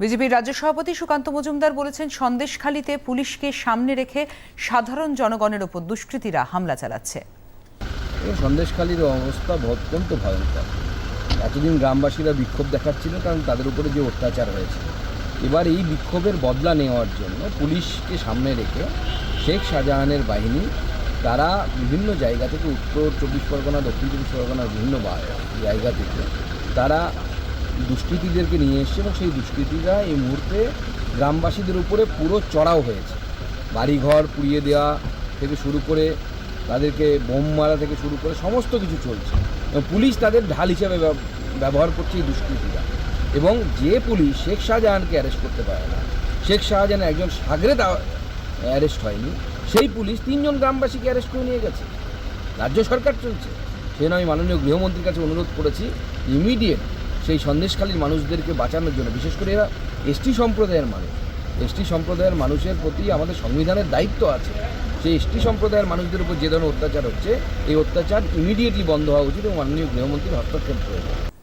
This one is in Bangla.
বিজেপির রাজ্য সভাপতি সুকান্ত মজুমদার বলেছেন, সন্দেশখালীতে পুলিশকে সামনে রেখে সাধারণ জনগণের ওপর দুষ্কৃতীরা হামলা চালাচ্ছে। সন্দেশখালীর অবস্থা অত্যন্ত ভয়ঙ্কর। এতদিন গ্রামবাসীরা বিক্ষোভ দেখাচ্ছিল, কারণ তাদের উপরে যে অত্যাচার হয়েছে। এবার এই বিক্ষোভের বদলা নেওয়ার জন্য পুলিশকে সামনে রেখে শেখ শাহজাহানের বাহিনী, তারা বিভিন্ন জায়গা থেকে উত্তর চব্বিশ পরগনা, দক্ষিণ চব্বিশ পরগনার বিভিন্ন জায়গা থেকে তারা দুষ্কৃতীদেরকে নিয়ে এসছে এবং সেই দুষ্কৃতীরা এই মুহূর্তে গ্রামবাসীদের উপরে পুরো চড়াও হয়েছে। বাড়িঘর পুড়িয়ে দেওয়া থেকে শুরু করে তাদেরকে বোম মারা থেকে শুরু করে সমস্ত কিছু চলছে। পুলিশ তাদের ঢাল হিসাবে ব্যবহার করছে এই দুষ্কৃতীরা। এবং যে পুলিশ শেখ শাহজাহানকে অ্যারেস্ট করতে পারে না, শেখ শাহজাহান একজন সাগরেদ অ্যারেস্ট হয়নি, সেই পুলিশ তিনজন গ্রামবাসীকে অ্যারেস্ট করে নিয়ে গেছে। রাজ্য সরকার চলছে। সেজন্য আমি মাননীয় গৃহমন্ত্রীর কাছে অনুরোধ করেছি, ইমিডিয়েট সেই সন্দেশকালীন মানুষদেরকে বাঁচানোর জন্য, বিশেষ করে এরা এসটি সম্প্রদায়ের মানুষ। এসটি সম্প্রদায়ের মানুষের প্রতি আমাদের সংবিধানের দায়িত্ব আছে। সেই এসটি সম্প্রদায়ের মানুষদের উপর যে ধরনের অত্যাচার হচ্ছে, এই অত্যাচার ইমিডিয়েটলি বন্ধ হওয়া উচিত এবং মাননীয় গৃহমন্ত্রীর হস্তক্ষেপ প্রয়োজন